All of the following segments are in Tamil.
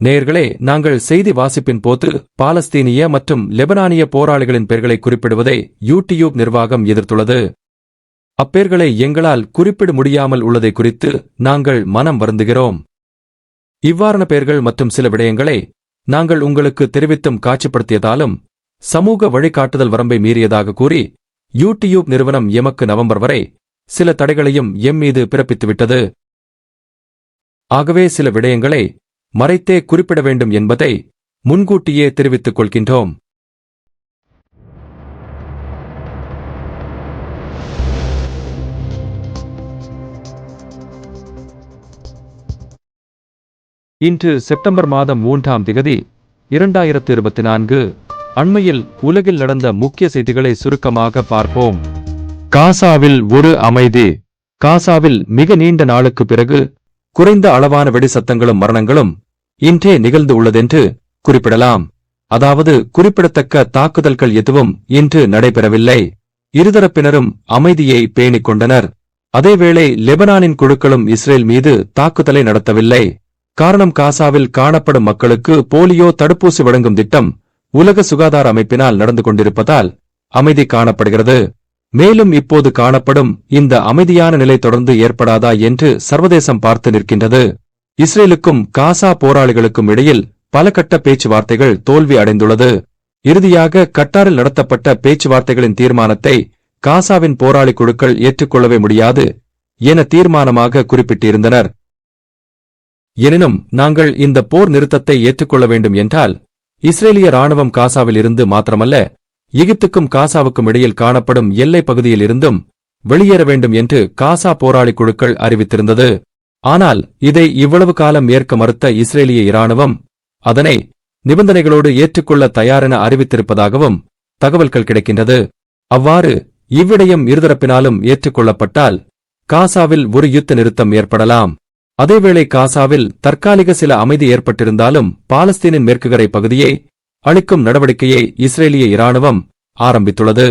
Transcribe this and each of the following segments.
நேயர்களே நாங்கள் செய்தி வாசிப்பின் போது பாலஸ்தீனிய மற்றும் லெபனானிய போராளிகளின் பெயர்களை குறிப்பிடுவதை யூடியூப் நிர்வாகம் எதிர்த்துள்ளது. அப்பெயர்களை எங்களால் குறிப்பிட முடியாமல் உள்ளதை குறித்து நாங்கள் மனம் வருந்துகிறோம். இவ்வாறான பெயர்கள் மற்றும் சில விடயங்களை நாங்கள் உங்களுக்கு தெரிவித்தும் காட்சிப்படுத்தியதாலும் சமூக வழிகாட்டுதல் வரம்பை மீறியதாக கூறி யூடியூப் நிறுவனம் எமக்கு நவம்பர் வரை சில தடைகளையும் எம் மீது பிறப்பித்துவிட்டது. ஆகவே சில விடயங்களை மறைத்தே குறிப்பிட வேண்டும் என்பதை முன்கூட்டியே தெரிவித்துக் கொள்கின்றோம். இன்று செப்டம்பர் மாதம் மூன்றாம் திகதி இரண்டாயிரத்து இருபத்தி நான்கு அண்மையில் உலகில் நடந்த முக்கிய செய்திகளை சுருக்கமாக பார்ப்போம். காசாவில் ஒரு அமைதி. காசாவில் மிக நீண்ட நாளுக்கு பிறகு குறைந்த அளவான வெடி சத்தங்களும் மரணங்களும் இன்றே நிகழ்ந்து உள்ளதென்று குறிப்பிடலாம். அதாவது குறிப்பிடத்தக்க தாக்குதல்கள் எதுவும் இன்று நடைபெறவில்லை. இருதரப்பினரும் அமைதியை பேணிக் கொண்டனர். அதேவேளை லெபனானின் குழுக்களும் இஸ்ரேல் மீது தாக்குதலை நடத்தவில்லை. காரணம் காசாவில் காணப்படும் மக்களுக்கு போலியோ தடுப்பூசி வழங்கும் திட்டம் உலக சுகாதார அமைப்பினால் நடந்து கொண்டிருப்பதால் அமைதி காணப்படுகிறது. மேலும் இப்போது காணப்படும் இந்த அமைதியான நிலை தொடர்ந்து ஏற்படாதா என்று சர்வதேசம் பார்த்து நிற்கின்றது. இஸ்ரேலுக்கும் காசா போராளிகளுக்கும் இடையில் பல கட்ட பேச்சுவார்த்தைகள் தோல்வி அடைந்துள்ளது. இறுதியாக கட்டாரில் நடத்தப்பட்ட பேச்சுவார்த்தைகளின் தீர்மானத்தை காசாவின் போராளி குழுக்கள் ஏற்றுக்கொள்ளவே முடியாது என தீர்மானமாக குறிப்பிட்டிருந்தனர். எனினும் நாங்கள் இந்த போர் நிறுத்தத்தை ஏற்றுக்கொள்ள வேண்டும் என்றால் இஸ்ரேலிய ராணுவம் காசாவில் இருந்து மாத்திரமல்ல எகிப்துக்கும் காசாவுக்கும் இடையில் காணப்படும் எல்லைப் பகுதியில் இருந்தும் வெளியேற வேண்டும் என்று காசா போராளி குழுக்கள் அறிவித்திருந்தது. ஆனால் இதை இவ்வளவு காலம் ஏற்க மறுத்த இஸ்ரேலிய இராணுவம் அதனை நிபந்தனைகளோடு ஏற்றுக்கொள்ள தயாரென அறிவித்திருப்பதாகவும் தகவல்கள் கிடைக்கின்றது. அவ்வாறு இவ்விடயம் இருதரப்பினாலும் ஏற்றுக்கொள்ளப்பட்டால் காசாவில் ஒரு யுத்த நிறுத்தம் ஏற்படலாம். அதேவேளை காசாவில் தற்காலிக சில அமைதி ஏற்பட்டிருந்தாலும் பாலஸ்தீனின் மேற்குகரை பகுதியை அளிக்கும் நடவடிக்கையை இஸ்ரேலிய இராணுவம் ஆரம்பித்துள்ளது.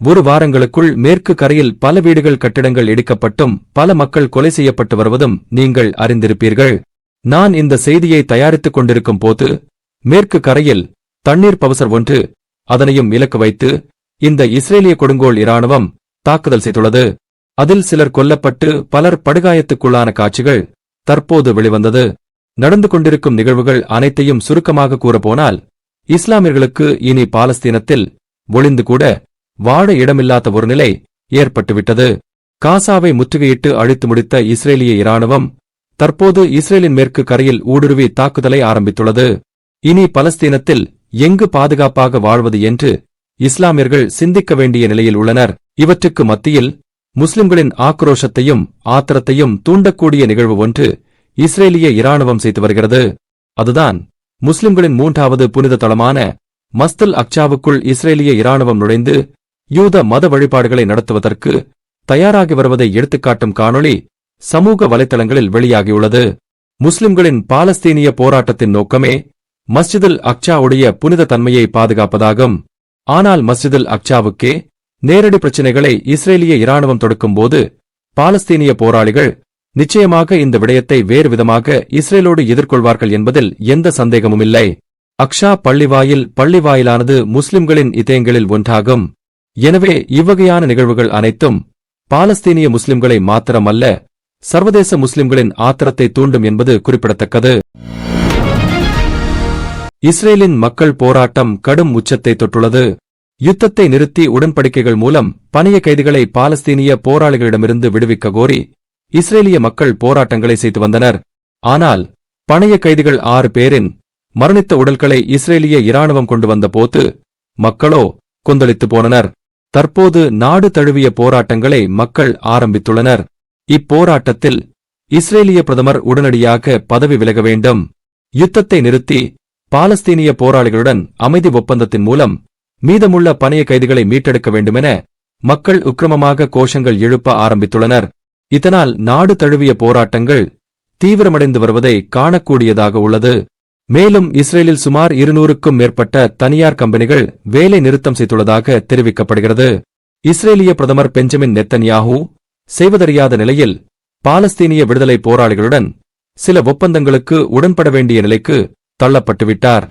ஒரு வாரங்களுக்குள் மேற்கு கரையில் பல வீடுகள் கட்டிடங்கள் இடிக்கப்பட்டும் பல மக்கள் கொலை செய்யப்பட்டு வருவதும் நீங்கள் அறிந்திருப்பீர்கள். நான் இந்த செய்தியை தயாரித்துக் கொண்டிருக்கும் போது மேற்கு கரையில் தண்ணீர் பவசர் ஒன்று அதனையும் இலக்கு வைத்து இந்த இஸ்ரேலிய கொடுங்கோல் இராணுவம் தாக்குதல் செய்துள்ளது. அதில் சிலர் கொல்லப்பட்டு பலர் படுகாயத்துக்குள்ளான காட்சிகள் தற்போது வெளிவந்தது. நடந்து கொண்டிருக்கும் நிகழ்வுகள் அனைத்தையும் சுருக்கமாக கூறப்போனால் இஸ்லாமியர்களுக்கு இனி பாலஸ்தீனத்தில் ஒளிந்து கூட வாழ இடமில்லாத ஒரு நிலை ஏற்பட்டுவிட்டது. காசாவை முற்றுகையிட்டு அழித்து முடித்த இஸ்ரேலிய இராணுவம் தற்போது இஸ்ரேலின் மேற்கு கரையில் ஊடுருவி தாக்குதலை ஆரம்பித்துள்ளது. இனி பலஸ்தீனத்தில் எங்கு பாதுகாப்பாக வாழ்வது என்று இஸ்லாமியர்கள் சிந்திக்க வேண்டிய நிலையில் உள்ளனர். இவற்றுக்கு மத்தியில் முஸ்லிம்களின் ஆக்ரோஷத்தையும் ஆத்திரத்தையும் தூண்டக்கூடிய நிகழ்வு ஒன்று இஸ்ரேலிய இராணுவம் செய்து வருகிறது. அதுதான் முஸ்லிம்களின் மூன்றாவது புனித தளமான மஸ்தல் அக்சாவுக்குள் இஸ்ரேலிய இராணுவம் நுழைந்து யூத மத வழிபாடுகளை நடத்துவதற்கு தயாராகி வருவதை எடுத்துக்காட்டும் காணொளி சமூக வலைதளங்களில் வெளியாகியுள்ளது. முஸ்லிம்களின் பாலஸ்தீனிய போராட்டத்தின் நோக்கமே மஸ்ஜிதுல் அக்சாவுடைய புனித தன்மையை பாதுகாப்பதாகும். ஆனால் மஸ்ஜிதுல் அக்சாவுக்கே நேரடி பிரச்சினைகளை இஸ்ரேலிய இராணுவம் தொடுக்கும்போது பாலஸ்தீனிய போராளிகள் நிச்சயமாக இந்த விடயத்தை வேறு விதமாக இஸ்ரேலோடு எதிர்கொள்வார்கள் என்பதில் எந்த சந்தேகமும் இல்லை. அக்ஷா பள்ளிவாயில் பள்ளிவாயிலானது முஸ்லிம்களின் இதயங்களில் ஒன்றாகும். எனவே இவ்வகையான நிகழ்வுகள் அனைத்தும் பாலஸ்தீனிய முஸ்லிம்களை மாத்திரமல்ல சர்வதேச முஸ்லிம்களின் ஆத்திரத்தை தூண்டும் என்பது குறிப்பிடத்தக்கது. இஸ்ரேலின் மக்கள் போராட்டம் கடும் உச்சத்தை தொட்டுள்ளது. யுத்தத்தை நிறுத்தி உடன்படிக்கைகள் மூலம் பணிய கைதிகளை பாலஸ்தீனிய போராளிகளிடமிருந்து விடுவிக்க கோரி இஸ்ரேலிய மக்கள் போராட்டங்களை செய்து வந்தனர். ஆனால் பணைய கைதிகள் ஆறு பேரின் மரணித்த உடல்களை இஸ்ரேலிய இராணுவம் கொண்டு வந்த போது மக்களோ கொந்தளித்து போனனர். தற்போது நாடு தழுவிய போராட்டங்களை மக்கள் ஆரம்பித்துள்ளனர். இப்போராட்டத்தில் இஸ்ரேலிய பிரதமர் உடனடியாக பதவி விலக வேண்டும். யுத்தத்தை நிறுத்தி பாலஸ்தீனிய போராளிகளுடன் அமைதி ஒப்பந்தத்தின் மூலம் மீதமுள்ள பணைய கைதிகளை மீட்டெடுக்க வேண்டுமென மக்கள் உக்கிரமமாக கோஷங்கள் எழுப்ப ஆரம்பித்துள்ளனர். இதனால் நாடு தழுவிய போராட்டங்கள் தீவிரமடைந்து வருவதை காணக்கூடியதாக உள்ளது. மேலும் இஸ்ரேலில் சுமார் இருநூறுக்கும் மேற்பட்ட தனியார் கம்பெனிகள் வேலை நிறுத்தம் செய்துள்ளதாக தெரிவிக்கப்படுகிறது. இஸ்ரேலிய பிரதமர் பெஞ்சமின் நெத்தன்யாஹூ செய்வதறியாத நிலையில் பாலஸ்தீனிய விடுதலை போராளிகளுடன் சில ஒப்பந்தங்களுக்கு உடன்பட வேண்டிய நிலைக்கு தள்ளப்பட்டுவிட்டார்.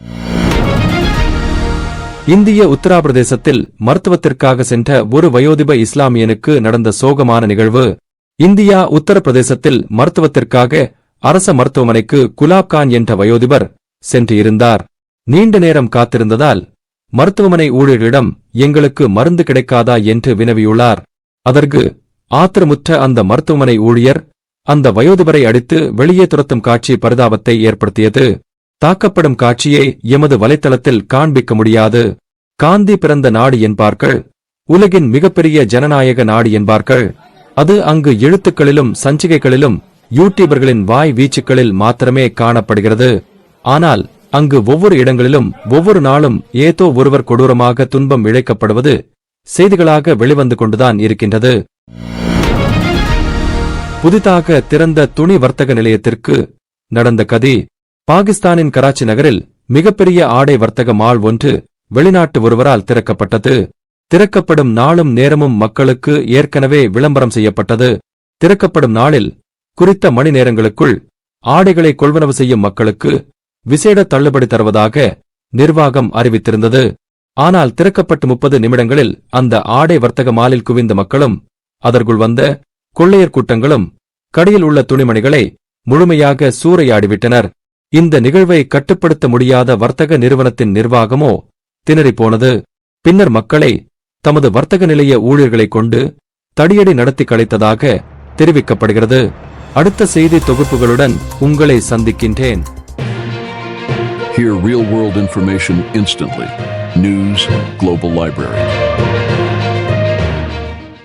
இந்திய உத்தரப்பிரதேசத்தில் மருத்துவத்திற்காக சென்ற ஒரு வயோதிப இஸ்லாமியனுக்கு நடந்த சோகமான நிகழ்வு இந்தியா உத்தரப்பிரதேசத்தில் மருத்துவத்திற்காக அரச மருத்துவமனைக்கு குலாப் கான் என்ற வயோதிபர் சென்று இருந்தார் நீண்ட நேரம் காத்திருந்ததால் மருத்துவமனை ஊழியரிடம் எங்களுக்கு மருந்து கிடைக்காதா என்று வினவியுள்ளார். அதற்கு ஆத்திரமுற்ற அந்த மருத்துவமனை ஊழியர் அந்த வயோதிபரை அடித்து வெளியே துரத்தும் காட்சி பரிதாபத்தை ஏற்படுத்தியது. தாக்கப்படும் காட்சியை எமது வலைத்தளத்தில் காண்பிக்க முடியாது. காந்தி பிறந்த நாடு என்பார்கள். உலகின் மிகப்பெரிய ஜனநாயக நாடு என்பார்கள். அது அங்கு எழுத்துக்களிலும் சஞ்சிகைகளிலும் யூடியூபர்களின் வாய் வீச்சுக்களில் மாத்திரமே காணப்படுகிறது. ஆனால் அங்கு ஒவ்வொரு இடங்களிலும் ஒவ்வொரு நாளும் ஏதோ ஒருவர் கொடூரமாக துன்பம் இழைக்கப்படுவது செய்திகளாக வெளிவந்து கொண்டுதான் இருக்கின்றது. புதிதாக திறந்த துணி வர்த்தக நிலையத்திற்கு நடந்த கதி பாகிஸ்தானின் கராச்சி நகரில் மிகப்பெரிய ஆடை வர்த்தக மால் ஒன்று வெளிநாட்டு ஒருவரால் திறக்கப்பட்டது. திறக்கப்படும் நாளும் நேரமும் மக்களுக்கு ஏற்கனவே விளம்பரம் செய்யப்பட்டது. திறக்கப்படும் நாளில் குறித்த மணி நேரங்களுக்குள் ஆடைகளை கொள்வனவு செய்யும் மக்களுக்கு விசேட தள்ளுபடி தருவதாக நிர்வாகம் அறிவித்திருந்தது. ஆனால் திறக்கப்பட்டு முப்பது நிமிடங்களில் அந்த ஆடை வர்த்தக மாலில் குவிந்த மக்களும் அதற்குள் வந்த கொள்ளையர் கூட்டங்களும் கடையில் உள்ள துணிமணிகளை முழுமையாக சூறையாடிவிட்டனர். இந்த நிகழ்வை கட்டுப்படுத்த முடியாத வர்த்தக நிறுவனத்தின் நிர்வாகமோ திணறிப்போனது. பின்னர் மக்களை தமது வர்த்தக நிலைய ஊழியர்களை கொண்டு தடியடி நடத்தி கலைத்ததாக தெரிவிக்கப்படுகிறது அடுத்த செய்தி தொகுப்புகளுடன் உங்களை சந்திக்கின்றேன் Hear real world information instantly. News Global Library.